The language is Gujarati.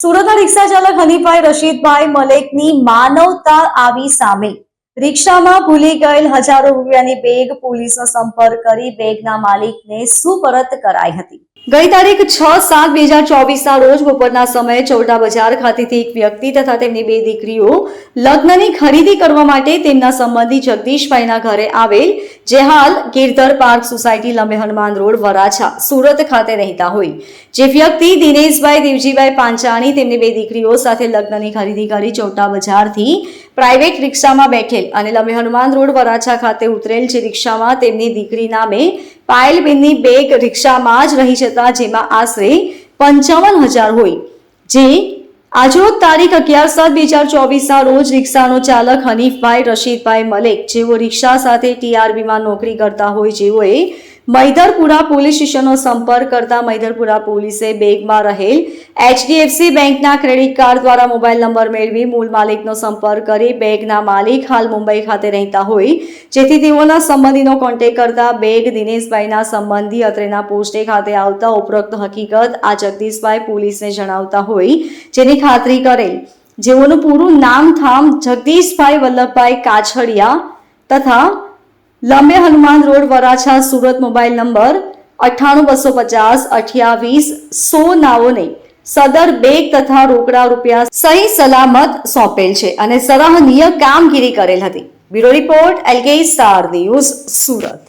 સુરતના રિક્ષા ચાલક હનીફભાઈ રશીદભાઈ મલેકની માનવતા આવી સામે. રિક્ષામાં ભૂલી ગયેલ હજારો રૂપિયાની બેગ પોલીસનો સંપર્ક કરી બેગના માલિકને સુપરત કરાઈ હતી. ગઈ તારીખ છ સાત બે હજાર ચોવીસના રોજ બપોરના સમયે ચૌટા બજાર ખાતેથી એક વ્યક્તિ તથા તેમની બે દીકરીઓ લગ્નની ખરીદી કરવા માટે તેમના સંબંધી જગદીશભાઈના ઘરે આવેલ જે હાલ Girdhar park society Lambe Hanuman road, Varachha, Surat ખાતે રહેતા હોય. જે વ્યક્તિ દિનેશભાઈ, દેવજીભાઈ પાંચાણી તેમની બે દીકરીઓ સાથે લગ્નની ખરીદી કરી ચૌટા બજારથી પ્રાઇવેટ રિક્ષામાં બેઠેલ અને લંબે હનુમાન રોડ વરાછા ખાતે ઉતરેલ છે રિક્ષામાં તેમની દીકરી નામે પાયલબેનની બેગ રિક્ષામાં જ રહી જતા જેમાં આશરે પંચાવન હજાર હોય. જે આજરોજ તારીખ અગિયાર સાત બે હજાર ચોવીસના રોજ રિક્ષાનો ચાલક હનીફભાઈ રશીદભાઈ મલેક જેઓ રિક્ષા સાથે ટીઆરબીમાં નોકરી કરતા હોય જેઓએ મૈદરપુરા પોલીસ સ્ટેશનનો સંપર્ક કરતા મૈદરપુરા પોલીસે બેગમાં રહેલ એચડીએફસી બેંકના ક્રેડિટ કાર્ડ દ્વારા મોબાઈલ નંબર મેળવી મૂળ માલિકનો સંપર્ક કરી બેગના માલિક હાલ મુંબઈ ખાતે રહેતા હોય. જેથી તેઓના સંબંધીનો કોન્ટેક કરતા બેગ દિનેશભાઈના સંબંધી અત્રેના પોસ્ટે ખાતે આવતા ઉપરોક્ત હકીકત આ જગદીશભાઈ પોલીસને જણાવતા હોય જેની ખાતરી કરેલ. જેઓનું પૂરું નામ થામ જગદીશભાઈ વલ્લભભાઈ કાછડિયા તથા Lambe Hanuman road Varachha Surat mobile number અઠ્ઠાણું બસો પચાસ અઠ્યાવીસ સો નાઓને સદર બેગ તથા રોકડા રૂપિયા સહી સલામત સોંપેલ છે અને સરાહનીય કામગીરી કરેલ હતી. Bureau report, LK star news, Surat.